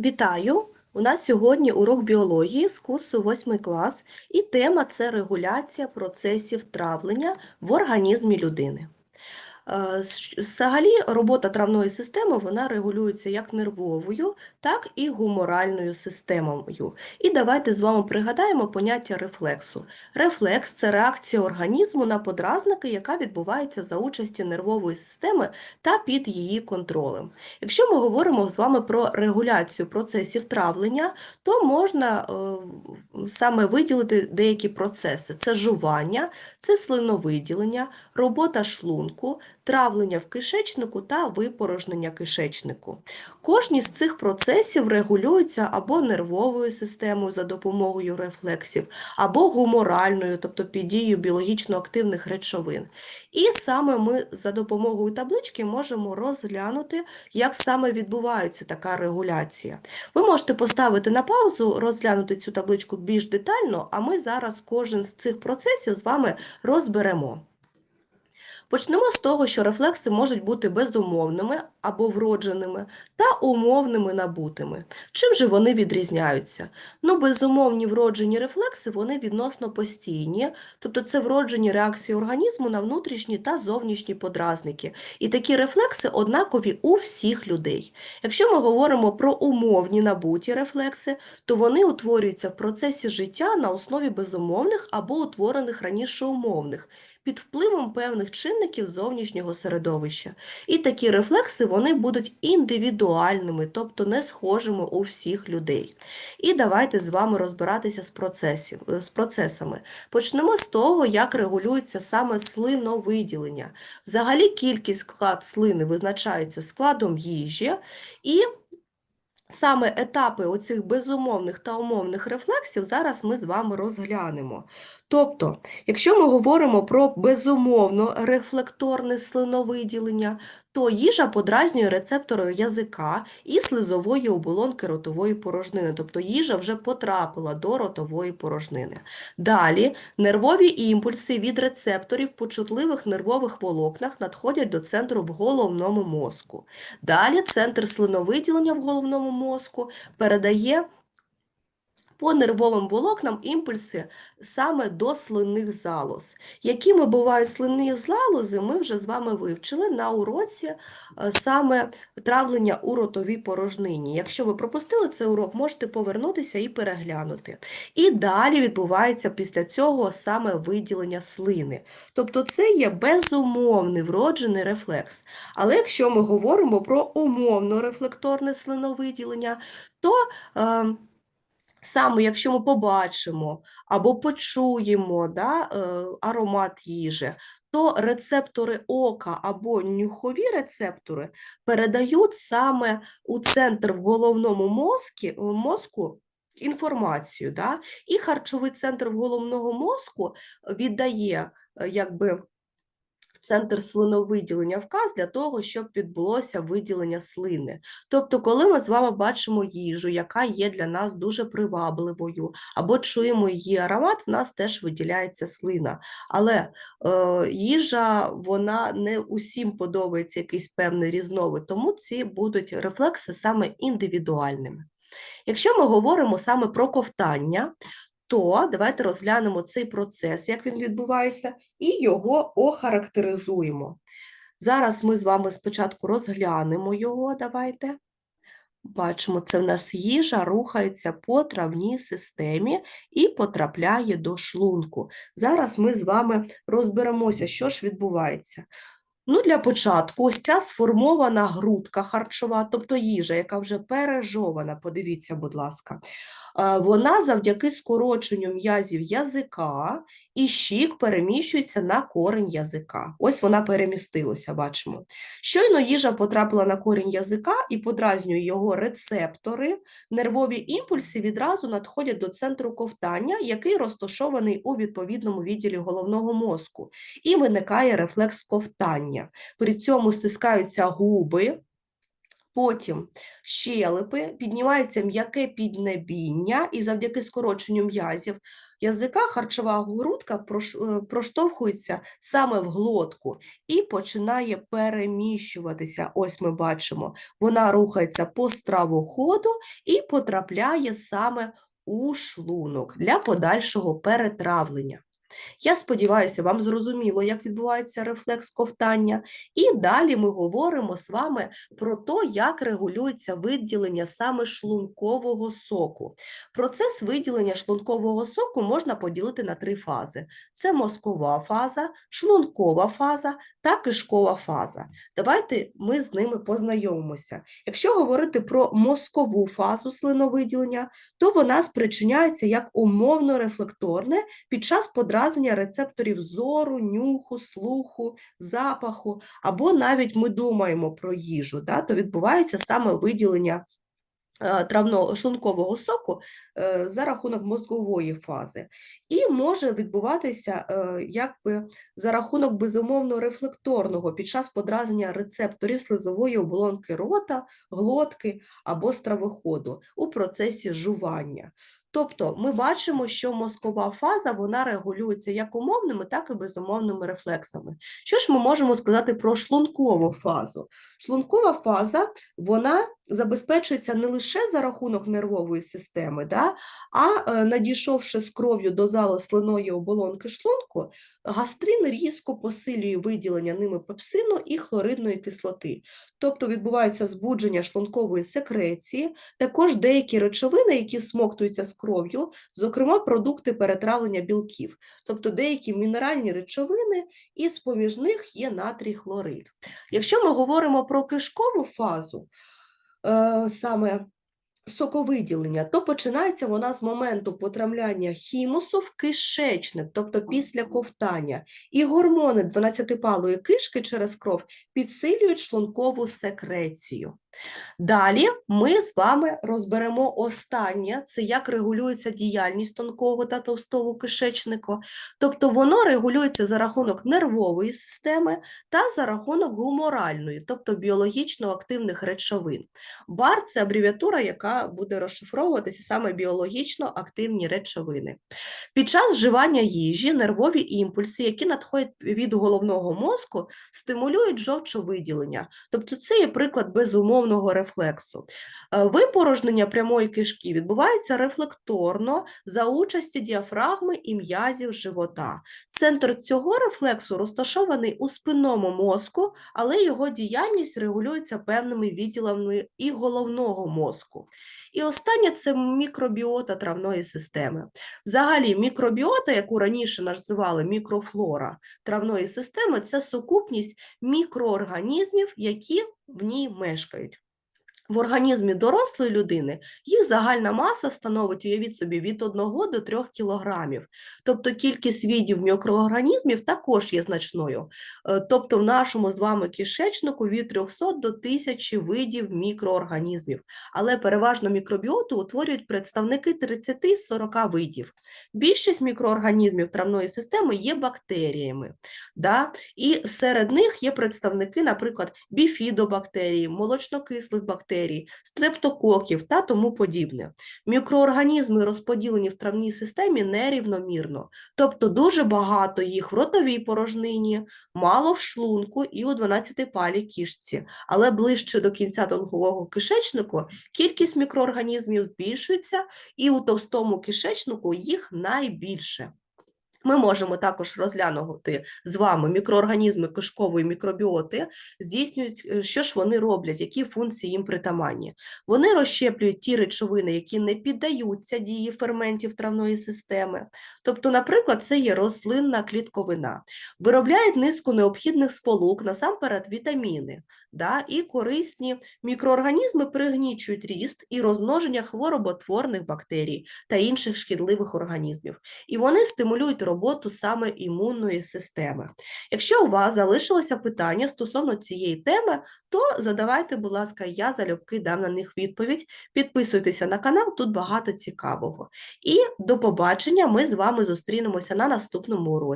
Вітаю! У нас сьогодні урок біології з курсу 8 клас, і тема це регуляція процесів травлення в організмі людини. Е, Взагалі, робота травної системи вона регулюється як нервовою, так і гуморальною системою. І давайте з вами пригадаємо поняття рефлексу. Рефлекс це реакція організму на подразники, яка відбувається за участі нервової системи та під її контролем. Якщо ми говоримо з вами про регуляцію процесів травлення, то можна е, саме виділити деякі процеси: це жування, це слиновиділення, робота шлунку, травлення в кишечнику та випорожнення кишечнику. Кожні з цих процесів регулюються або нервовою системою за допомогою рефлексів, або гуморальною, тобто під дією біологічно активних речовин. І саме ми за допомогою таблички можемо розглянути, як саме відбувається така регуляція. Ви можете поставити на паузу, розглянути цю табличку більш детально, а ми зараз кожен з цих процесів з вами розберемо. Почнемо з того, що рефлекси можуть бути безумовними або вродженими та умовними набутими. Чим же вони відрізняються? Ну, безумовні вроджені рефлекси вони відносно постійні, тобто це вроджені реакції організму на внутрішні та зовнішні подразники. І такі рефлекси однакові у всіх людей. Якщо ми говоримо про умовні набуті рефлекси, то вони утворюються в процесі життя на основі безумовних або утворених раніше умовних під впливом певних чинників зовнішнього середовища. І такі рефлекси вони будуть індивідуальними, тобто не схожими у всіх людей. І давайте з вами розбиратися з, процесів, е, з процесами. Почнемо з того, як регулюється саме слиновиділення. Взагалі кількість склад слини визначається складом їжі, і Саме етапи оцих безумовних та умовних рефлексів зараз ми з вами розглянемо. Тобто, якщо ми говоримо про безумовно рефлекторне слиновиділення, то їжа подразнює рецептори язика і слизової оболонки ротової порожнини, тобто їжа вже потрапила до ротової порожнини. Далі нервові імпульси від рецепторів по чутливих нервових волокнах надходять до центру в головному мозку. Далі центр слиновиділення в головному мозку передає по нервовим волокнам імпульси саме до слинних залоз. Якими бувають слинні залози, ми вже з вами вивчили на уроці е, саме травлення у ротовій порожнині. Якщо ви пропустили цей урок, можете повернутися і переглянути. І далі відбувається після цього саме виділення слини. Тобто це є безумовний вроджений рефлекс. Але якщо ми говоримо про умовно рефлекторне слиновиділення, то е, Саме якщо ми побачимо або почуємо да, е, аромат їжі, то рецептори ока або нюхові рецептори передають саме у центр в головному мозкі, мозку інформацію. Да? І харчовий центр головного мозку віддає е, якби, центр слиновиділення вказ для того, щоб відбулося виділення слини. Тобто, коли ми з вами бачимо їжу, яка є для нас дуже привабливою, або чуємо її аромат, в нас теж виділяється слина. Але е, їжа, вона не усім подобається якийсь певний різновид, тому ці будуть рефлекси саме індивідуальними. Якщо ми говоримо саме про ковтання, то давайте розглянемо цей процес, як він відбувається, і його охарактеризуємо. Зараз ми з вами спочатку розглянемо його. Давайте. Бачимо, це в нас їжа рухається по травній системі і потрапляє до шлунку. Зараз ми з вами розберемося, що ж відбувається. Ну, для початку, ось ця сформована грудка харчова, тобто їжа, яка вже пережована, подивіться, будь ласка, е, вона завдяки скороченню м'язів язика і щік переміщується на корень язика. Ось вона перемістилася, бачимо. Щойно їжа потрапила на корінь язика і подразнює його рецептори, нервові імпульси відразу надходять до центру ковтання, який розташований у відповідному відділі головного мозку, і виникає рефлекс ковтання. При цьому стискаються губи, Потім щелепи, піднімається м'яке піднебіння, і завдяки скороченню м'язів язика харчова грудка е, проштовхується саме в глотку і починає переміщуватися. Ось ми бачимо, вона рухається по стравоходу і потрапляє саме у шлунок для подальшого перетравлення. Я сподіваюся, вам зрозуміло, як відбувається рефлекс ковтання. І далі ми говоримо з вами про те, як регулюється виділення саме шлункового соку. Процес виділення шлункового соку можна поділити на три фази: це мозкова фаза, шлункова фаза та кишкова фаза. Давайте ми з ними познайомимося. Якщо говорити про мозкову фазу слиновиділення, то вона спричиняється як умовно-рефлекторне під час подразнення рецепторів зору, нюху, слуху, запаху, або навіть ми думаємо про їжу, да, то відбувається саме виділення е, травно-шлункового соку е, за рахунок мозкової фази. І може відбуватися е, якби за рахунок безумовно рефлекторного під час подразнення рецепторів слизової оболонки рота, глотки або стравоходу у процесі жування. Тобто ми бачимо, що мозкова фаза вона регулюється як умовними, так і безумовними рефлексами. Що ж ми можемо сказати про шлункову фазу? Шлункова фаза вона забезпечується не лише за рахунок нервової системи, да, а е, надійшовши з кров'ю до залу слиної оболонки шлунку, гастрин різко посилює виділення ними пепсину і хлоридної кислоти. Тобто відбувається збудження шлункової секреції, також деякі речовини, які всмоктуються з кров'ю, зокрема продукти перетравлення білків, тобто деякі мінеральні речовини, і з-поміж них є натрій хлорид. Якщо ми говоримо про кишкову фазу, е, саме соковиділення, то починається вона з моменту потрапляння хімусу в кишечник, тобто після ковтання. І гормони 12-палої кишки через кров підсилюють шлункову секрецію. Далі ми з вами розберемо останнє, це як регулюється діяльність тонкого та товстого кишечника. Тобто воно регулюється за рахунок нервової системи та за рахунок гуморальної, тобто біологічно активних речовин. БАР це абревіатура, яка буде розшифровуватися саме біологічно активні речовини. Під час вживання їжі нервові імпульси, які надходять від головного мозку, стимулюють жовчовиділення. Тобто це є приклад безумовного рефлексу. Е, Випорожнення прямої кишки відбувається рефлекторно за участі діафрагми і м'язів живота. Центр цього рефлексу розташований у спинному мозку, але його діяльність регулюється певними відділами і головного мозку. І останнє це мікробіота травної системи. Взагалі, мікробіота, яку раніше називали мікрофлора травної системи, це сукупність мікроорганізмів, які в ній мешкають. В організмі дорослої людини їх загальна маса становить, уявіть собі, від 1 до 3 кілограмів. Тобто кількість видів мікроорганізмів також є значною. Е, Тобто в нашому з вами кишечнику від 300 до 1000 видів мікроорганізмів. Але переважно мікробіоту утворюють представники 30-40 видів. Більшість мікроорганізмів травної системи є бактеріями. Да? І серед них є представники, наприклад, біфідобактерій, молочнокислих бактерій, стрептококів та тому подібне. Мікроорганізми розподілені в травній системі нерівномірно, тобто дуже багато їх в ротовій порожнині, мало в шлунку і у 12-палій кішці, але ближче до кінця тонкового кишечнику кількість мікроорганізмів збільшується, і у товстому кишечнику їх найбільше. Ми можемо також розглянути з вами мікроорганізми кишкової мікробіоти, здійснюють, е, що ж вони роблять, які функції їм притаманні. Вони розщеплюють ті речовини, які не піддаються дії ферментів травної системи. Тобто, наприклад, це є рослинна клітковина, виробляють низку необхідних сполук, насамперед вітаміни, да, і корисні мікроорганізми пригнічують ріст і розмноження хвороботворних бактерій та інших шкідливих організмів. І вони стимулюють роботу саме імунної системи. Якщо у вас залишилося питання стосовно цієї теми, то задавайте, будь ласка, я залюбки дам на них відповідь. Підписуйтеся на канал, тут багато цікавого. І до побачення, ми з вами зустрінемося на наступному уроці.